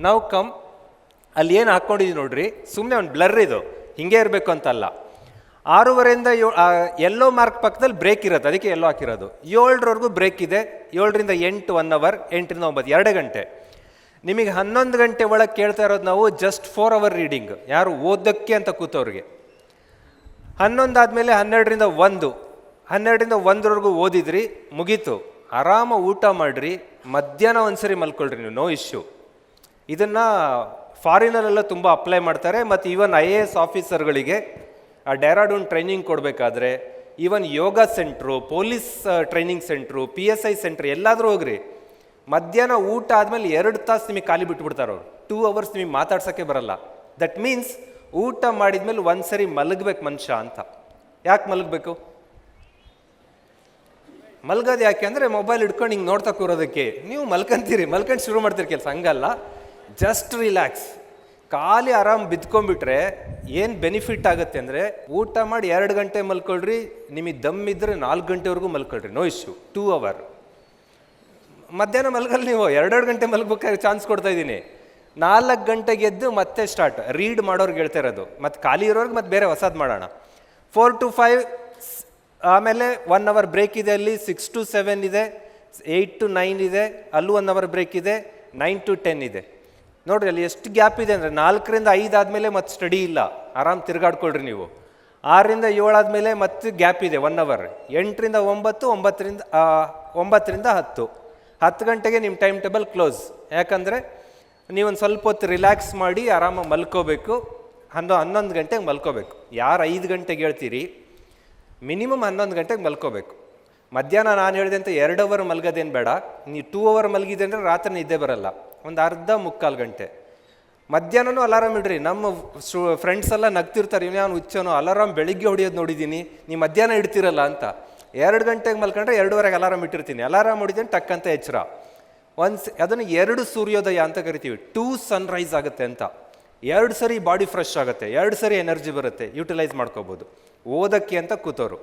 ನಾವು ಕಮ್ ಅಲ್ಲಿ ಏನು ಹಾಕ್ಕೊಂಡಿದ್ದೀವಿ ನೋಡ್ರಿ? ಸುಮ್ಮನೆ ಒಂದು ಬ್ಲರ್ ಇದು. ಹಿಂಗೆ ಇರಬೇಕು ಅಂತಲ್ಲ. ಆರೂವರೆಯಿಂದ ಯೋ ಎಲ್ಲೋ ಮಾರ್ಕ್ ಪಕ್ಕದಲ್ಲಿ ಬ್ರೇಕ್ ಇರುತ್ತೆ. ಅದಕ್ಕೆ ಎಲ್ಲೋ ಹಾಕಿರೋದು. ಏಳರವರೆಗೂ ಬ್ರೇಕ್ ಇದೆ. ಏಳರಿಂದ ಎಂಟು ಒನ್ ಅವರ್ ಎಂಟರಿಂದ ಒಂಬತ್ತು, ಎರಡು ಗಂಟೆ. ನಿಮಗೆ ಹನ್ನೊಂದು ಗಂಟೆ ಒಳಗೆ ಕೇಳ್ತಾ ಇರೋದು ನಾವು ಜಸ್ಟ್ ಫೋರ್ ಅವರ್ ರೀಡಿಂಗ್ ಯಾರು ಓದೋಕ್ಕೆ ಅಂತ ಕೂತವ್ರಿಗೆ. ಹನ್ನೊಂದು ಆದಮೇಲೆ ಹನ್ನೆರಡರಿಂದ ಒಂದು. ಹನ್ನೆರಡರಿಂದ ಒಂದರವರೆಗೂ ಓದಿದ್ರಿ, ಮುಗೀತು. ಆರಾಮ ಊಟ ಮಾಡಿರಿ. ಮಧ್ಯಾಹ್ನ ಒಂದ್ಸರಿ ಮಲ್ಕೊಳ್ರಿ ನೀವು ನೋ ಇಶ್ಯೂ ಇದನ್ನು ಫಾರಿನರೆಲ್ಲ ತುಂಬ ಅಪ್ಲೈ ಮಾಡ್ತಾರೆ. ಮತ್ತು ಈವನ್ ಐ ಎ ಎಸ್ ಆಫೀಸರ್ಗಳಿಗೆ ಡೆರಾಡೂನ್ ಟ್ರೈನಿಂಗ್ ಕೊಡಬೇಕಾದ್ರೆ even yoga centre police training centre P S I centre ಎಲ್ಲಾದರೂ ಹೋಗ್ರಿ. ಮಧ್ಯಾಹ್ನ ಊಟ ಆದಮೇಲೆ ಎರಡು ತಾಸು ನಿಮಗೆ ಖಾಲಿ ಬಿಟ್ಬಿಡ್ತಾರೆ ಅವರು. ಟೂ ಅವರ್ಸ್ ನಿಮಗೆ ಮಾತಾಡ್ಸೋಕ್ಕೆ ಬರಲ್ಲ. ದಟ್ ಮೀನ್ಸ್ ಊಟ ಮಾಡಿದ್ಮೇಲೆ ಒಂದು ಸರಿ ಮಲಗಬೇಕು ಮನುಷ್ಯ ಅಂತ. ಯಾಕೆ ಮಲಗಬೇಕು? ಮಲ್ಗೋದು ಯಾಕೆ ಅಂದರೆ ಮೊಬೈಲ್ ಹಿಡ್ಕೊಂಡು ಹಿಂಗೆ ನೋಡ್ತಾ ಕೂರೋದಕ್ಕೆ. ನೀವು ಮಲ್ಕೊಂತೀರಿ, ಮಲ್ಕೊಂಡು ಶುರು ಮಾಡ್ತೀರಿ ಕೆಲಸ. ಹಂಗಲ್ಲ. ಜಸ್ಟ್ ರಿಲ್ಯಾಕ್ಸ್ ಖಾಲಿ ಆರಾಮ್ ಬಿದ್ಕೊಂಡ್ಬಿಟ್ರೆ ಏನು ಬೆನಿಫಿಟ್ ಆಗುತ್ತೆ ಅಂದರೆ ಊಟ ಮಾಡಿ ಎರಡು ಗಂಟೆ ಮಲ್ಕೊಳ್ರಿ, ನಿಮಗೆ ದಮ್ ಇದ್ದರೆ ನಾಲ್ಕು ಗಂಟೆವರೆಗೂ ಮಲ್ಕೊಳ್ರಿ. ನೋ ಇಶ್ಯೂ ಟೂ ಅವರ್ ಮಧ್ಯಾಹ್ನ ಮಲ್ಗಲ್ಲಿ ನೀವು ಎರಡೆರಡು ಗಂಟೆ ಮಲ್ಬೇಕಾದ್ರೆ ಚಾನ್ಸ್ ಕೊಡ್ತಾ ಇದ್ದೀನಿ. ನಾಲ್ಕು ಗಂಟೆಗೆ ಎದ್ದು ಮತ್ತೆ ಸ್ಟಾರ್ಟ್ ರೀಡ್ ಮಾಡೋರ್ಗೆ ಹೇಳ್ತಾ ಇರೋದು. ಮತ್ತು ಖಾಲಿ ಇರೋರ್ಗೆ ಮತ್ತೆ ಬೇರೆ ಹೊಸದು ಮಾಡೋಣ. ಫೋರ್ ಟು ಫೈವ್ ಆಮೇಲೆ ಒನ್ ಅವರ್ ಬ್ರೇಕ್ ಇದೆ ಅಲ್ಲಿ ಸಿಕ್ಸ್ ಟು ಸೆವೆನ್ ಇದೆ ಏಯ್ಟ್ ಟು ನೈನ್ ಇದೆ, ಅಲ್ಲೂ ಒನ್ ಅವರ್ ಬ್ರೇಕ್ ಇದೆ ನೈನ್ ಟು ಟೆನ್ ಇದೆ. ನೋಡ್ರಿ ಅಲ್ಲಿ ಎಷ್ಟು ಗ್ಯಾಪ್ ಇದೆ ಅಂದರೆ ನಾಲ್ಕರಿಂದ ಐದು ಆದಮೇಲೆ ಮತ್ತೆ ಸ್ಟಡಿ ಇಲ್ಲ. ಆರಾಮ್ ತಿರ್ಗಾಡ್ಕೊಳ್ರಿ ನೀವು. ಆರರಿಂದ ಏಳಾದ್ಮೇಲೆ ಮತ್ತೆ ಗ್ಯಾಪ್ ಇದೆ ಒನ್ ಅವರ್ ಎಂಟರಿಂದ ಒಂಬತ್ತು, ಒಂಬತ್ತರಿಂದ ಒಂಬತ್ತರಿಂದ ಹತ್ತು. ಹತ್ತು ಗಂಟೆಗೆ ನಿಮ್ಮ ಟೈಮ್ ಟೇಬಲ್ ಕ್ಲೋಸ್ ಯಾಕಂದರೆ ನೀವೊಂದು ಸ್ವಲ್ಪ ಹೊತ್ತು ರಿಲ್ಯಾಕ್ಸ್ ಮಾಡಿ ಆರಾಮಾಗಿ ಮಲ್ಕೋಬೇಕು. ಹನ್ನೊ, ಹನ್ನೊಂದು ಗಂಟೆಗೆ ಮಲ್ಕೋಬೇಕು. ಯಾರು ಐದು ಗಂಟೆಗೆ ಹೇಳ್ತೀರಿ? ಮಿನಿಮಮ್ ಹನ್ನೊಂದು ಗಂಟೆಗೆ ಮಲ್ಕೋಬೇಕು. ಮಧ್ಯಾಹ್ನ ನಾನು ಹೇಳಿದಂತೆ ಎರಡು ಅವರ್ ಮಲ್ಗೋದೇನು ಬೇಡ. ನೀವು ಟೂ ಅವರ್ ಮಲಗಿದೆ ಅಂದರೆ ರಾತ್ರಿ ನಿದ್ದೆ ಬರಲ್ಲ. ಒಂದು ಅರ್ಧ ಮುಕ್ಕಾಲು ಗಂಟೆ. ಮಧ್ಯಾಹ್ನನೂ ಅಲಾರಾಮ್ ಇಡ್ರಿ. ನಮ್ಮ ಫ್ರೆಂಡ್ಸ್ ಎಲ್ಲ ನಗ್ತಿರ್ತಾರೆ. ಇವನೇ ಅವ್ನು ಹುಚ್ಚನು. ಅಲಾರಾಮ್ ಬೆಳಿಗ್ಗೆ ಹೊಡಿಯೋದು ನೋಡಿದ್ದೀನಿ ನೀವು ಮಧ್ಯಾಹ್ನ ಇಡ್ತಿರಲ್ಲ ಅಂತ. ಎರಡು ಗಂಟೆಗೆ ಮಲ್ಕೊಂಡ್ರೆ ಎರಡೂವರೆಗೆ ಅಲಾರಾಮ್ ಇಟ್ಟಿರ್ತೀನಿ. ಅಲಾರಾಮ್ ಹೊಡಿತೀನಿ ಟಕ್ಕಂತ ಎಚ್ಚರ. ಒನ್ಸ್ ಅದನ್ನು ಎರಡು ಸೂರ್ಯೋದಯ ಅಂತ ಕರಿತೀವಿ. ಟೂ ಸನ್ರೈಸ್ ಆಗುತ್ತೆ ಅಂತ. ಎರಡು ಸರಿ ಬಾಡಿ ಫ್ರೆಶ್ ಆಗುತ್ತೆ. ಎರಡು ಸರಿ ಎನರ್ಜಿ ಬರುತ್ತೆ. ಯೂಟಿಲೈಸ್ ಮಾಡ್ಕೋಬೋದು. ಓದಕ್ಕೆ ಅಂತ ಕೂತವರು